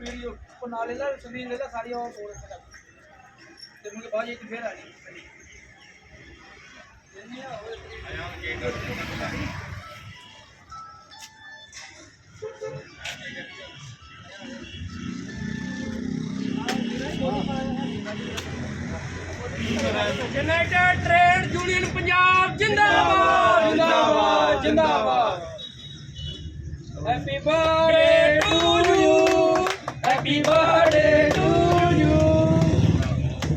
Video ਕੋ ਨਾਲੇ ਦਾ ਸੁਨੀਲ ਦਾ ਸਾਰੀ ਉਹ ਕੋਲ ਇੱਥੇ ਲੱਗ ਤੇ ਮੁੰਡੇ ਬਾਅਦ ਇੱਕ ਫੇਰ ਆ ਗਈ। ਜਿੰਨੀ ਆ ਹੋਏ ਯੂਨਾਈਟਿਡ ਟ੍ਰੇਡ ਯੂਨੀਅਨ ਪੰਜਾਬ ਜਿੰਦਾਬਾਦ ਜਿੰਦਾਬਾਦ ਜਿੰਦਾਬਾਦ happy birthday happy birthday to you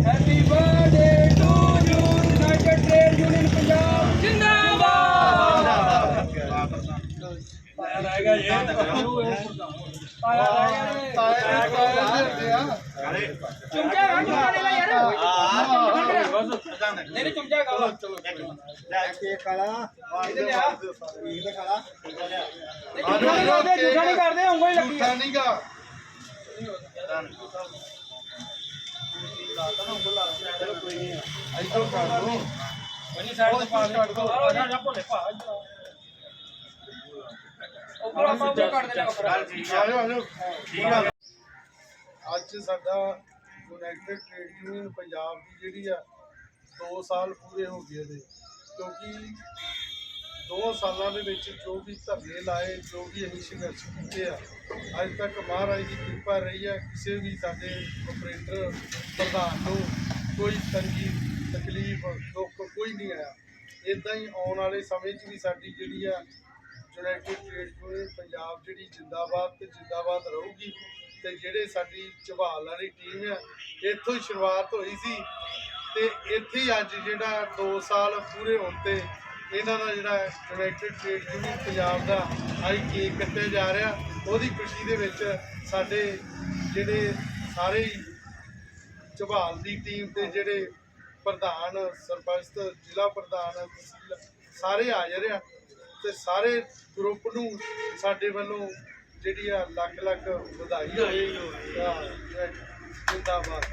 happy birthday to you united trade union Punjab ਜਿੰਦਾਬਾਦ ਪਾਇਆ ਰਹੇਗਾ ਇਹ ਪਾਇਆ ਰਹੇਗਾ ਚੁੰਚਾ ਘੱਟ ਮਾਰੇ ਲੈ ਯਾਰ ਨਹੀਂ ਨਹੀਂ ਚੁੰਚਾ ਗਾ ਚਲੋ ਇਹਦੇ ਲਿਆ ਜੂਠਾ ਨਹੀਂ ਕਰਦੇ ਜੂਠਾ ਨਹੀਂ ਕਰਦੇ ਉਂਗਲ ਲੱਗੀ ਆ ਬਣੀ ਸਾਈਡ ਤੇ ਪਾ ਦੇ ਆ ਜਾ ਭੋਲੇ ਪਾ ਉੱਪਰ ਆਪਾਂ ਉੱਪਰ ਕੱਢ ਦੇਣਾ ਕੱਪੜਾ ਅੱਜ ਸਾਡਾ ਯੂਨਾਈਟਿਡ ਟ੍ਰੇਡ ਯੂਨੀਅਨ ਪੰਜਾਬ ਦੀ ਜਿਹੜੀ ਆ 2 ਸਾਲ ਪੂਰੇ ਹੋ ਗਏ ਨੇ ਕਿਉਂਕਿ ਦੋ ਸਾਲਾਂ ਦੇ ਵਿੱਚ ਜੋ ਵੀ ਧਰਨੇ ਲਾਏ, ਜੋ ਵੀ ਅਸੀਂ ਸੰਘਰਸ਼ ਕੀਤੇ ਆ, ਅੱਜ ਤੱਕ ਮਹਾਰਾਜ ਦੀ ਕਿਰਪਾ ਰਹੀ ਆ ਕਿਸੇ ਵੀ ਸਾਡੇ ਆਪਰੇਟਰ ਪ੍ਰਧਾਨ ਨੂੰ ਕੋਈ ਤੰਗੀ, ਤਕਲੀਫ, ਦੁੱਖ ਕੋਈ ਨਹੀਂ ਆਇਆ। ਇਦਾਂ ਹੀ ਆਉਣ ਵਾਲੇ ਸਮੇਂ 'ਚ ਵੀ ਸਾਡੀ ਜਿਹੜੀ ਆ ਯੂਨਾਈਟਿਡ ਟ੍ਰੇਡ ਯੂਨੀਅਨ ਪੰਜਾਬ ਜਿਹੜੀ ਜਿੰਦਾਬਾਦ ਤੇ ਜਿੰਦਾਬਾਦ ਰਹੂਗੀ ਤੇ ਜਿਹੜੇ ਸਾਡੀ ਝਬਾਲ ਵਾਲੀ ਟੀਮ ਆ, ਇੱਥੋਂ ਹੀ ਸ਼ੁਰੂਆਤ ਹੋਈ ਸੀ ਤੇ ਇੱਥੇ ਅੱਜ ਜਿਹੜਾ 2 ਸਾਲ ਪੂਰੇ ਹੋਣ ਤੇ ਇਹਨਾਂ ਦਾ ਜਿਹੜਾ ਯੂਨਾਈਟਿਡ ਟ੍ਰੇਡ ਯੂਨੀਅਨ ਪੰਜਾਬ ਦਾ ਅੱਜ ਕੇਕ ਕੱਟਿਆ ਜਾ ਰਿਹਾ। ਉਹਦੀ ਖੁਸ਼ੀ ਦੇ ਵਿੱਚ ਸਾਡੇ ਜਿਹੜੇ ਸਾਰੇ ਹੀ ਝਬਾਲ ਦੀ ਟੀਮ ਤੇ ਜਿਹੜੇ ਪ੍ਰਧਾਨ ਸਰਪੰਚ ਜ਼ਿਲ੍ਹਾ ਪ੍ਰਧਾਨ ਸਾਰੇ ਹਾਜ਼ਰ ਆ ਤੇ ਸਾਰੇ ਗਰੁੱਪ ਨੂੰ ਸਾਡੇ ਵੱਲੋਂ ਜਿਹੜੀ ਆ ਲੱਖ ਲੱਖ ਵਧਾਈ ਹੋਵੇ ਜਿੰਦਾਬਾਦ।